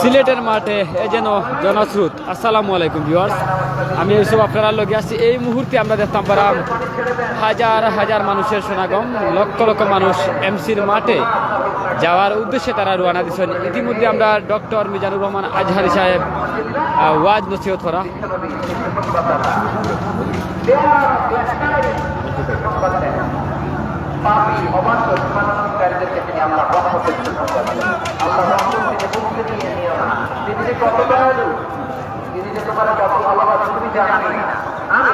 সিলেটের মাঠে এ যেন জনস্রোত আসসালামু আলাইকুম, ভিউয়ার্স। আমি ইউসুফ, আপনারা লগে আছি। এই মুহূর্তে আমরা দেখতাম পারাম হাজার হাজার মানুষের সমাগম। লক্ষ লক্ষ মানুষ এমসির মাঠে যাওয়ার উদ্দেশ্যে তারা রওনা দিচ্ছেন ইতিমধ্যে আমরা ডক্টর মিজানুর রহমান আজহারি সাহেব ওয়াজ নসিহত করা। পাপি অবাঞ্ছ সীমানাকারীদেরকে তিনি আমরা রহমতের জন্য আমরা রহমত থেকে মুক্তি দিয়ে নিও না। তিনি যে কত দয়ালু তিনি যে তোমার কত ভালোবাসা তুমি জানাই না আমি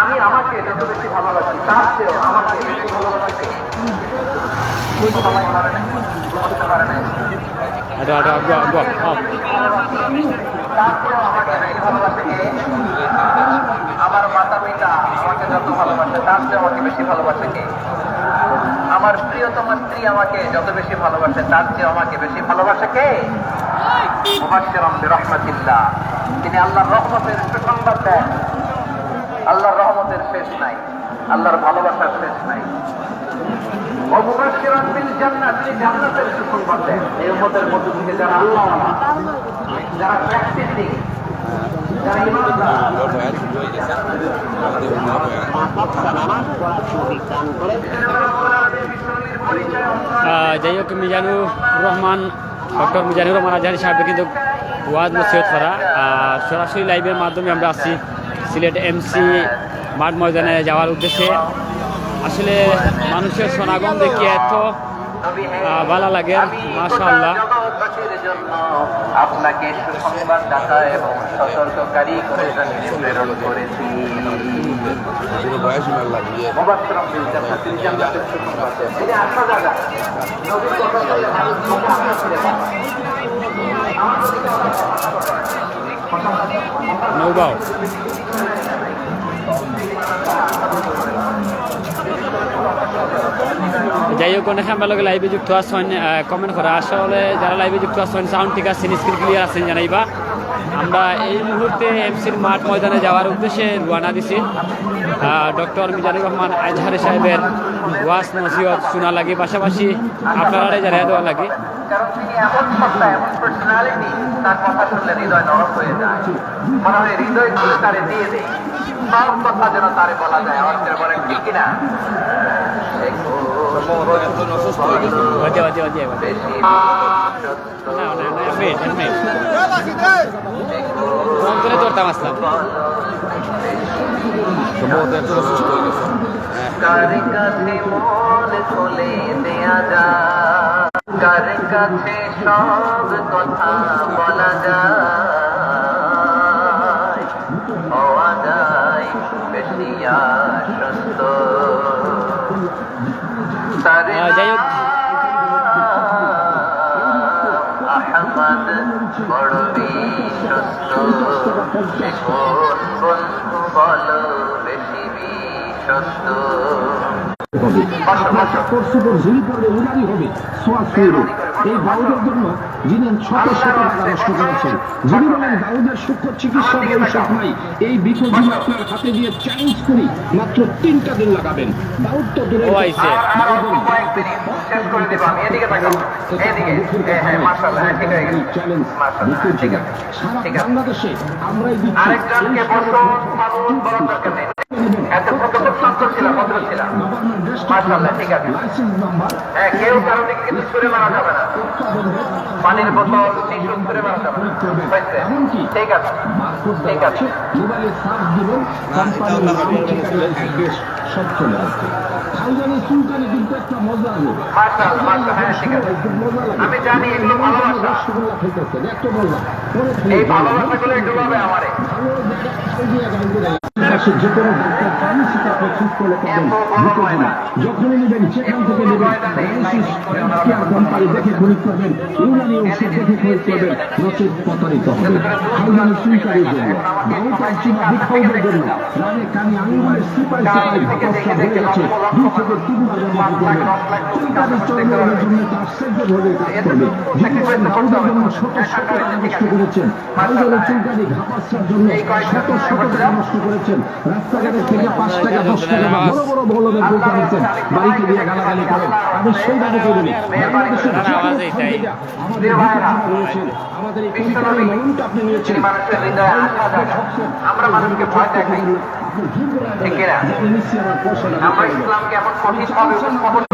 আমি আমাকে যত বেশি ভালোবাসি তার চেয়েও আমাকে বেশি ভালোবাসি। আমাকে বেশি ভালোবাসে আমার মাতা পিতা আমাকে যত ভালোবাসে তার চেয়ে আমাকে বেশি ভালোবাসে কে? আমার প্রিয়তম স্ত্রী আমাকে যত বেশি ভালোবাসে, তার চেয়ে আমাকে বেশি ভালোবাসে কে? বিরহমাতিল্লাহ। তিনি আল্লাহর রহমতের সুসংবাদ দেন। আল্লাহর রহমতের শেষ নাই। আল্লাহর ভালোবাসার শেষ নাই। যারা যাই হোক, মিজানুর রহমান, ডক্টর মিজানুর রহমান আজহারি সাহেব কিন্তু ওয়াজ মসিয়ত করা। সরাসরি লাইভের মাধ্যমে আমরা আসছি সিলেট এমসি মাঠ ময়দানে যাওয়ার উদ্দেশ্যে। আসলে মানুষের সমাগম দেখি এত ভালো লাগে মাশাআল্লাহ। আপনাকে সুসংবাদ দাতা এবং সতর্ককারী করে জানিয়ে প্রেরণ করেছি। পুরো যাই হোক অনেকে আমরা লগে লাইভে যুক্ত আছেন কমেন্ট করা আসলে যারা লাইভে যুক্ত আছেন সাউন্ড ঠিক আছে স্ক্রিন ক্লিয়ার আছেন, জানাইবা। আমরা এই মুহূর্তে এমসির মাঠ ময়দানে যাওয়ার উদ্দেশ্যে রওনা দিছি। ডক্টর মিজানুর রহমান আজহারি সাহেবের ওয়াস নসিহত শোনা লাগে। পাশাপাশি আপনারা জানিয়ে দেওয়া লাগে। কারণ তিনি এমন এমন পার্সোনালিটি তার কথা শুনলে হৃদয় নরম হয়ে যায় মনে হয় হৃদয় তারে দিয়ে দেয় সব কথা যেন তারে বলা যায় ঠিক কিনা বাজে বাজে বাজে বাজে বেশি না না না মেট মেট ফোন করে ধরতাম আসলাম সম্ভবত একজন অসুস্থ হয়ে গেছে কার কাছে মন খুলে দেয়া যায় কার কাছে সব কথা বলা যায় যায় বেশি আশ্বস্ত যাই হোক। বড় বিশ্বস্ত। বন্ধু বলো বেশি বিশ্বস্ত পরশু পড়বে উনারই হবে। সোয়া শুরু এই বাউদের জন্য যিনি শত শত টাকা নষ্ট করেছেন। যিনি বলেন বাউদের সূক্ষ্ম চিকিৎসা ঔষধ নাই এই বিপদগুলো আপনার হাতে দিয়ে চ্যালেঞ্জ করি মাত্র তিনটা দিন লাগাবেন। বাউদ তো দূরে ও আইছে। আর অল্প মাশাআল্লাহ ঠিক আছে। হ্যাঁ কেউ কারও কিন্তু ছুড়ে মারা যাবে না। পানির বোতল, টিস্যু ছুড়ে মারা যাবে ঠিক হ্যাঁ আমি জানি এগুলো ভালোবাসা। এই ভালো ভালোবাসাগুলো একটু পাবে আমারে। যে কোনো। যখনই নেবেন সেখান থেকে নেবেন কোম্পানি দেখে খরিদ করবেন ইউনানি ওষুধ দেখে খরিদ করবেন নচেত প্রতারিত হবে খালজানি চুলকানির জন্য বাউট আইসিমা বিক্ষোভের জন্য রানে কানে আঙুলের সিপাই সিপাই ভাবসা হয়ে আছে দুই থেকে তিন বাজার মতো করবেন চুলকানি চর্মের জন্য তার সেদ্ধ ধরে কাজ করবে যিনি বলেন জন্য শত শত টাকা নষ্ট করেছেন বাউদের চুলকানি ঘাপাসার জন্য শত শত টাকা নষ্ট করেছেন। রাস্তাঘাটের থেকে পাঁচ টাকা দশ টাকা বড় বড় বলদের বলতে দিচ্ছেন বাড়িতে দিয়ে গালাগালি করেন। আমি সেই দাবি করিনি। বাংলাদেশের। আমাদের এই কলিকাতার মননটা আপনি নিয়েছেন। আমরা মানুষকে ভয় দেখাই। আমরা ইসলামকে এমন কঠিন উপস্থাপন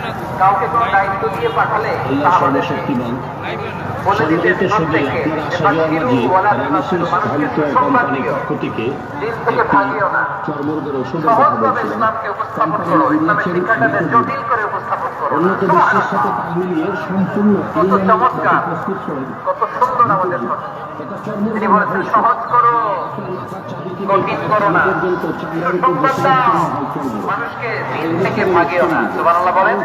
কাউকে কোনো দায়িত্ব দিয়ে পাঠালে সাহাবাদের বলে দিতেন প্রত্যেককে যে বাশিরু ওয়ালা তুনাফিরু, মানুষকে সুসংবাদ দিও। দিন থেকে ভাগিও না। সহজভাবে ইসলামকে উপস্থাপন করো। ইসলামের শিক্ষাটাকে জটিল করে উপস্থাপন করো। না। অন্যত বিশ্বের সাথে তাল মিলিয়ে সম্পূর্ণ প্রস্তুত করেন কত সুন্দর আমাদের কথা তিনি বলেছেন, সহজ করো, কঠিন করো না। সুসংবাদ দাও মানুষকে দিন থেকে ভাগিও না। সুবহানাল্লাহ বলেন।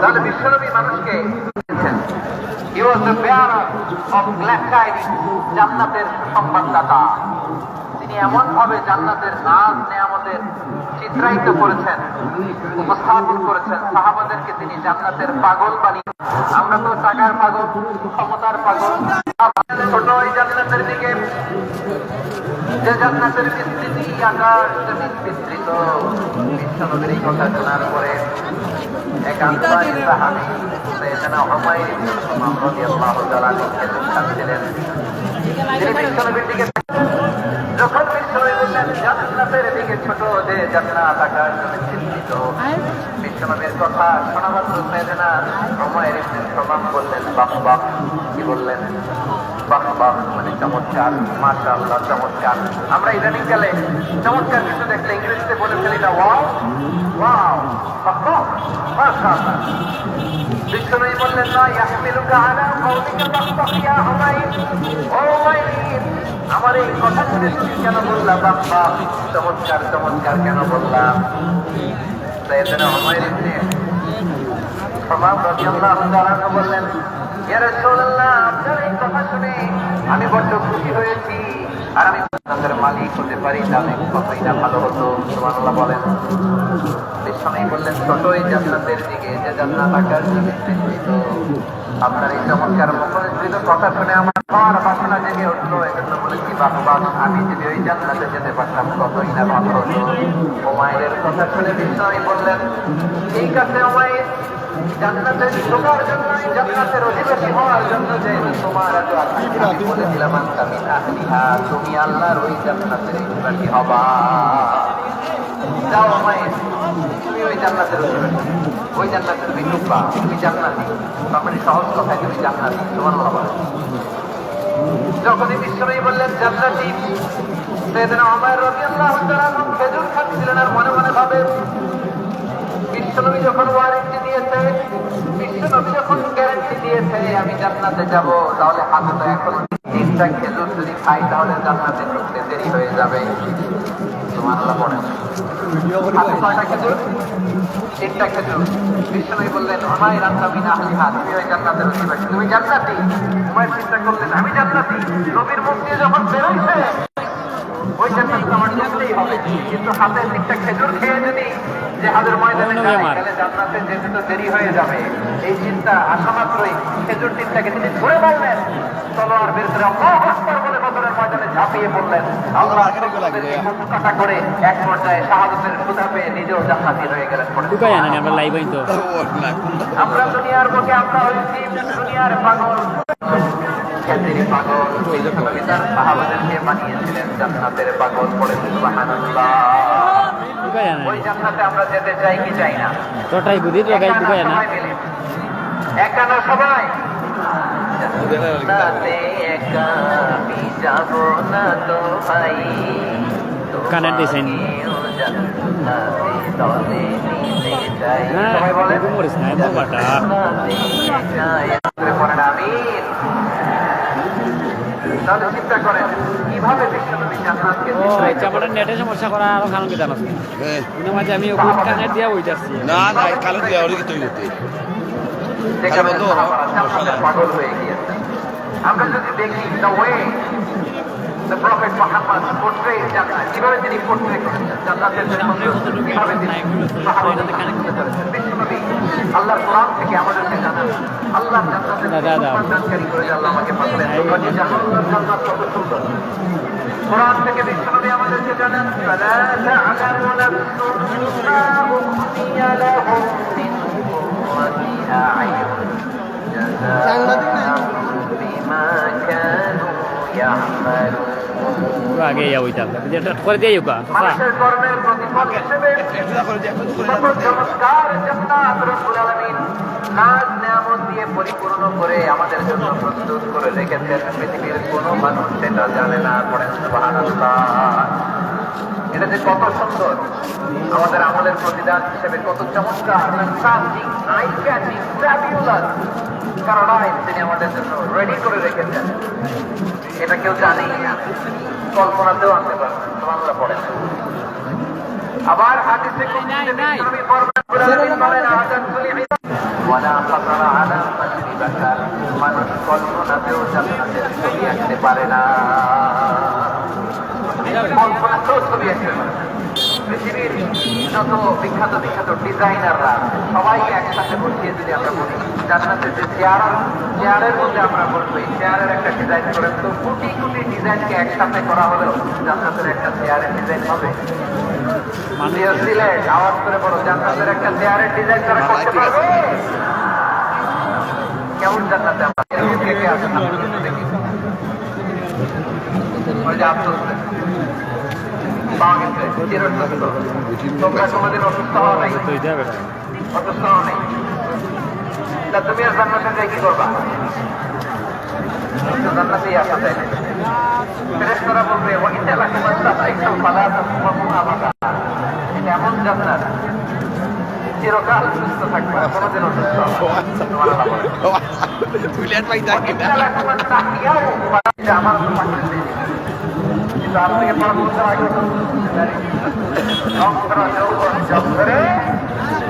তাহলে বিশ্বনবী মানুষকে He was the bearer of glad tidings, জান্নাতের সুসংবাদদাতা তিনি এমন ভাবে জান্নাতের নাজ নেয়ামতের চিত্রায়িত করেছেন উপস্থাপন করেছেন। সাহাবাদেরকে তিনি জান্নাতের পাগল বানিয়ে আমরা তো টাকার পাগল ক্ষমতার পাগল। ছোট ওই জান্নাতের দিকে যে জান্নাতের বিস্তৃতি জমিন বিস্তৃত বিশ্বনবীর এই কথা শোনার পরে এক আনসারী সাহাবী সৈয়দনা বললেন জান্নাতের দিকে কি বললেন বাহ বাহ মানে চমৎকার মাশা আল্লাহ চমৎকার আমরা ইদানিং কালে চমৎকার কিছু দেখলে ইংরেজিতে বলে ফেলি না ওয়াও। বিশ্বনবী বললেন না ইয়াহমিলুকা আলা কওলিকা ইয়া হুমায়ুন ও হুমায়ুন আমার এই কথা শুনে তুমি কেন বললাম বাহ বাহ চমৎকার চমৎকার কেন বললাম সৈয়দনা হুমায়ুন ইবনে সমাম রাদিয়াল্লাহু তাআলা বললেন ইয়া রাসূলুল্লাহ আপনার এই কথা শুনে আমি বড্ড খুশি হয়েছি আর আমি আপনাদের মালিক হতে পারি, তাহলে কতই না ভালো হতো, সুবহানাল্লাহ বলেন। বিশ্বনবী বললেন ছোট এই জান্নাতের দিকে, যে জান্নাত জমিন বিস্তৃত আপনার এই চমৎকার মুখরিত কথা শুনে আমার আমার বাসনা জেগে উঠল, এজন্য বলেছি বাহ আমি যদি ওই জান্নাতে যেতে পারতাম, কতই না ভালো হতো। ওমায়ের কথা শুনে বিশ্বনবী বললেন, ঠিক আছে ওমায়ের জান্নাতের ঢোকার জন্য জান্নাতের অধিবাসী হওয়ার জন্য যে তোমার এত আমি বলেছিলাম আমি আহলিহা তুমি আল্লাহর ওই জান্নাতের অধিবাসী হবা যাও মায়ের তুমি ওই জান্নাতের অধিবাসী ওই জান্নাতের ঢুকবা তুমি জান্নাতি তখনই সহজ কথায় তুমি জান্নাতি তোমার বাবা যখনই বিশ্বনবী বললেন জান্নাতি সেদিন আমার রবি আল্লাহ খেজুর খাচ্ছিলেন আর মনে মনে ভাবে বিশ্বনবী যখন ওয়ারেন্টি দিয়েছে বিশ্বনবী যখন গ্যারান্টি দিয়েছে আমি জান্নাতে। যাব তাহলে হাতে তো এখন তিনটা খেজুর যদি খাই তাহলে জান্নাতে ঢুকতে দেরি হয়ে যাবে তোমার আল্লাহ পড়ে হাতে বললেন আমায় রান্না বিনা হালিহা তুমি ওই জান্নাতের তুমি জান্নাতি তোমার চিন্তা করলেন আমি জান্নাতি নবীর মুখ দিয়ে যখন বেরোইছে ওই জান্নাত তো আমার ঢুকতেই হবে। কিন্তু হাতে একটা খেজুর খেয়ে যদি জেহাদের ময়দানে তাহলে জান্নাতে যেতে তো দেরি হয়ে যাবে। এই চিন্তা আসা মাত্রই খেজুর তিনটাকে তিনি ধরে মারলেন তলোয়ার বের করে বলে বদরের ময়দানে ঝাঁপিয়ে পড়লেন। আল্লাহ কাটা করে এক পর্যায়ে শাহাদতের সুধা পেয়ে নিজেও জান্নাতি হয়ে গেলেন আমরা দুনিয়ার বুকে আমরা হয়েছি দুনিয়ার পাগল। খ্যাতির পাগল। বিশ্বনবী তার সাহাবাদেরকে বানিয়েছিলেন জান্নাতের পাগল পড়ে ওই জান্নাতে আমরা যেতে চাই কি চাই না? তোটাই বুঝি না? ঢুকাই আনা সবাই মিলে। একা না সবাই। জান্নাতে একা আমি যাব না তো ভাই। কানের। হ্যাঁ সবাই বলে এরকম না বাটা তাহলে চিন্তা করেন কীভাবে বিশ্বনবী জান্নাতকে ও চাপাটার নেটে সমস্যা করা আরও খানো কি জানাস হ্যাঁ। মাঝে আমি কানের দিয়া না না কালো দিয়ে ওর কি হতে পাগল হয়ে গিয়েছে। আমরা যদি দেখি the way the prophet Muhammad portrait জান্নাত কীভাবে তিনি পোর্ট্রেট করেছেন জান্নাতের জন্য কীভাবে তিনি সাহাবাদের সাথে তুলে আল্লাহ কোরআন থেকে আমাদেরকে জানান আল্লাহ জান্নাতের করে আল্লাহ আমাকে পাঠালেন। ওখানে জাহান্নাম জান্নাত কত সুন্দর কোরআন থেকে বিশ্বনবী আমাদেরকে জানান ফালা তা'লামু নাফসুন মা উখফিয়া লাহুম আ'য়ুন জাযাa'an বিমা কানু ইয়া'মালুন। আগে ইয়া হইতাম করে দিয়ে ইউকা পরিপূর্ণ করে আমাদের জন্য প্রস্তুত করে রেখেছেন পৃথিবীর কোনো মানুষ, সেটা জানে না, পড়েন সুবহানাল্লাহ। এটা যে কত সুন্দর। আমাদের আমলের প্রতিদান হিসেবে কত চমৎকার। তিনি আমাদের জন্য রেডি করে রেখেছেন। এটা কেউ জানেই না কল্পনাতেও আনতে পারবে না। তোমরা পড়েন আবার হাদিসে মানুষ কল্পনাতেও জান্নাতের ছবি পারে না। কল্পনাতেও ছবি আঁকতে পৃথিবীর যত বিখ্যাত বিখ্যাত ডিজাইনাররা সবাইকে একসাথে বসিয়ে যদি আমরা বলি জান্নাতের যে চেয়ার চেয়ারের মধ্যে আমরা বলব এই চেয়ারের একটা ডিজাইন করেন তো কোটি কোটি ডিজাইনকে একসাথে করা হলেও জান্নাতের একটা চেয়ারের ডিজাইন হবে। সিলেট আওয়াজ করে বলো জান্নাতের একটা চেয়ারের ডিজাইন করা করতে পারবে? কেমন জান্নাতে আমরা কে কে আছেন দেখি ওই যে আব্দুল পাওয়া গেছে চিরস্বাস্থ্য তোমরা কোনোদিন অসুস্থ হওয়া নাই। অসুস্থ হওয়া নাই। তা তুমি আর জান্নাতে যাই কি করবা? জান্নাতেই আসা যায় ফেরেশতারা বলবে আবাদা এটা এমন জান্নাত। চিরকাল সুস্থ থাকবে কোনোদিন অসুস্থ হবে পাই থাকি পড়া বলতে আগে যন্ত্র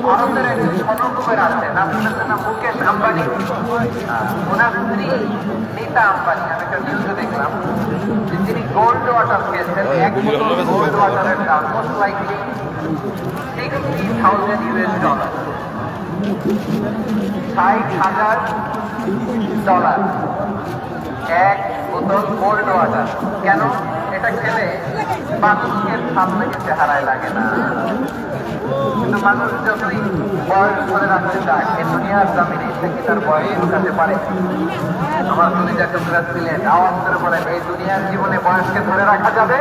ভারতের একজন স্বর্ণকুবের আছে নাম মুকেশ আম্বানি ওনার স্ত্রী নীতা আম্বানি আমি একটা নিউজে দেখলাম যে তিনি গোল্ড ওয়াটার খেয়েছেন এক গোল্ড ওয়াটারের দাম most likely sixty thousand US dollar ষাট হাজার ডলার এক বোতল কোল্ড ওয়াটার কেন এটা খেলে মানুষকে সামনে চেহারায় লাগে না। কিন্তু মানুষ যতই বয়স ধরে রাখতে চায় এ দুনিয়ার জামিনে সে কি তার বয়স ঢুকাতে পারে? আমার কলিজা টুকরা ছিলেন আওয়াজ করে বলেন, এই দুনিয়ার জীবনে বয়সকে ধরে রাখা যাবে?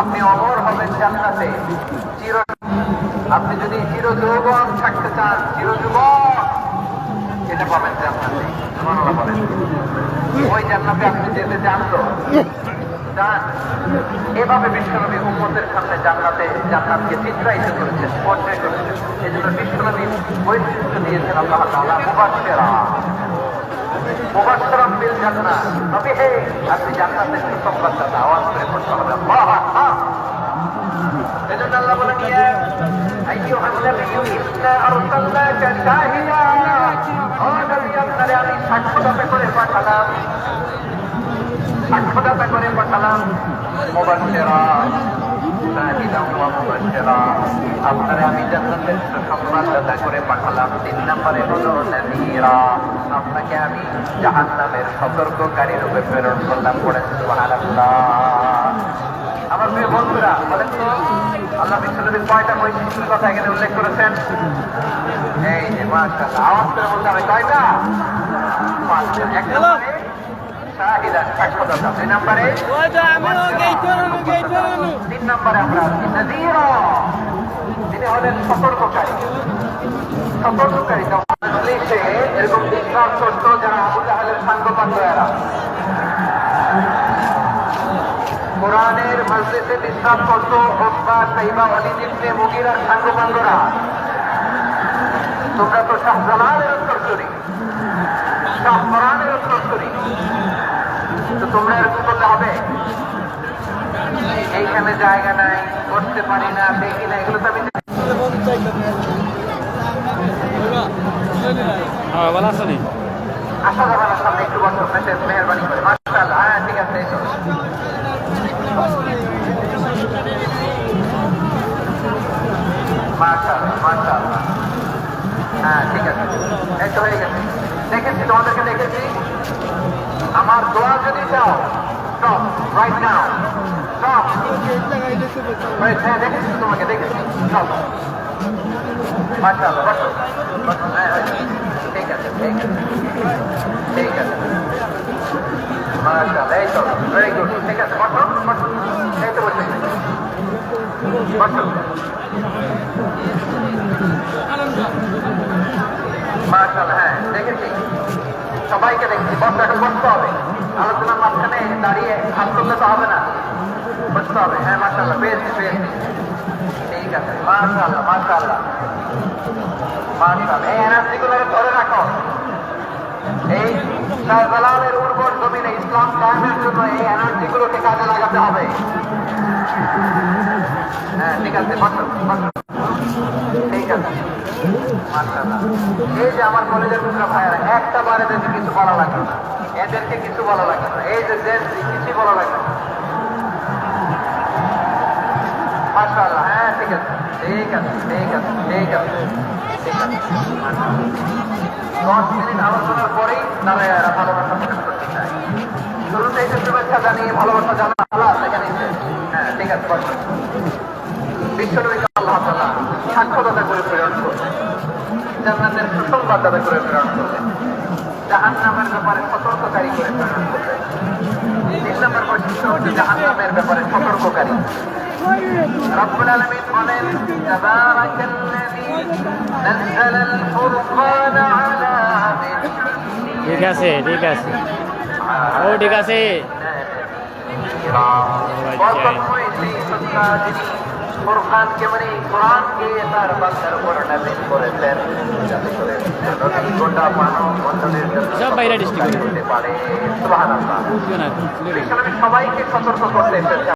আপনি অমর হবেন জান্নাতে। চির আপনি যদি চির যৌবন থাকতে চান চির যুবক এটা পাবেন জান্নাতে। ওই জান্নাতে আপনি যেতে চান তো? চান এভাবে বিশ্বনবী উম্মতের সামনে জান্নাতে জান্নাতকে চিত্রায়িত করেছেন পর্যায় করেছেন। এই জন্য বিশ্বনবী বৈশিষ্ট্য দিয়েছেন আল্লাহ তাআলা, মুবাশশিরা। মুবাশশিরাম বিল জান্নাহ। নবী হে, আপনি জান্নাতের আওয়াজ করে পড়তে হবে এজন্য আল্লাহ আমি সাক্ষ্যদাতা করে পাঠালাম। সাক্ষ্যদাতা করে পাঠালাম মুবাশশিরা। আপনারে আমি জান্নাতের সুসংবাদদাতা করে পাঠালাম। তিন নম্বরে হলো নাযীরা আপনাকে আমি জাহান্নামের সতর্ককারী রূপে প্রেরণ করলাম পড়ে। সুবহানাল্লাহ। আমার প্রিয় বন্ধুরা, বলেন তো কয়টা বৈশিষ্ট্যের কথা এখানে উল্লেখ করেছেন? এই যে মাশাআল্লাহ, আওয়াজ করে বলতে হবে কয়টা? পাঁচটা। এক নম্বরে শাহিদা সাক্ষ্যদাতা দুই নম্বরে তিন নম্বরে আমরা তিনি হলেন সতর্ককারী সতর্ককারী মজলিসে এরকম কোরআনের মজলিসে বিশ্বাস করতো ওকবা সাইবা অলিদ ইবনে মুগিরার সাঙ্গপাঙ্গরা তোমরা তো শাহ জালালের উত্তরসূরি শাহ কোরআনের উত্তরসূরি তো তোমরা এরকম করলে হবে? এইখানে জায়গা নাই করতে পারি না দেখি না এগুলো তো আমি হ্যাঁ আশা যাবে সামনে একটু বছর মেহরবানি করে। হ্যাঁ ঠিক আছে মাশাআল্লাহ। হ্যাঁ ঠিক আছে। এই তো হয়ে গেছে। দেখেছি, তোমাদেরকে দেখেছি। আমার দোয়া যদি চাও স্টপ রাইট নাও স্টপ হ্যাঁ দেখেছি তোমাকে, দেখেছি স্টপ মাশাআল্লাহ হ্যাঁ হ্যাঁ। ঠিক আছে ঠিক আছে ঠিক আছে। মাশাআল্লাহ, এই তো ভেরি গুড ঠিক আছে, বসো বসো, এই হ্যাঁ দেখেছি সবাইকে দেখছি এখন বসতে হবে। আলোচনার মাঝখানে দাঁড়িয়ে হাত তুললে তো হবে না। বসতে হবে। হ্যাঁ মাশাআল্লাহ, পেয়েছি পেয়েছি। ঠিক আছে, মাশাআল্লাহ মাশাআল্লাহ। মাশাআল্লাহ, এই এনার্জিগুলো ধরে রাখো। এই শাহজালালের উর্বর জমিনে ইসলাম কায়েমের জন্য এই এনার্জিগুলোকে কাজে লাগাতে হবে। হ্যাঁ ঠিক আছে, বসো বসো। ঠিক আছে। এই যে আমার কলেজের পুত্রা ভাইয়েরা, একটা বার এদেরকে কিছু বলা লাগবে না। এদেরকে কিছু বলা লাগবে না। এই যে জেন্সি কিছু বলা লাগবে না। মাশাআল্লাহ হ্যাঁ ঠিক আছে। ভালোবাসা হ্যাঁ করলেন জান্নাতের সুসংবাদদাতা করে প্রেরণ করলেন জাহান্নামের ব্যাপারে সতর্ককারী করে প্রেরণ করলেন তিন নম্বর বৈশিষ্ট্য হচ্ছে জাহান্নামের ব্যাপারে সতর্ককারী। রব্বুল আলামিন বলেন ঠিক আছে ঠিক আছে। ও ঠিক আছে। ফুরকানকে মানে কোরআনকে তার বান্দার উপর নাজিল করেছেন। যাতে করে গোটা মানব জন্য সবাইকে সতর্ক করতে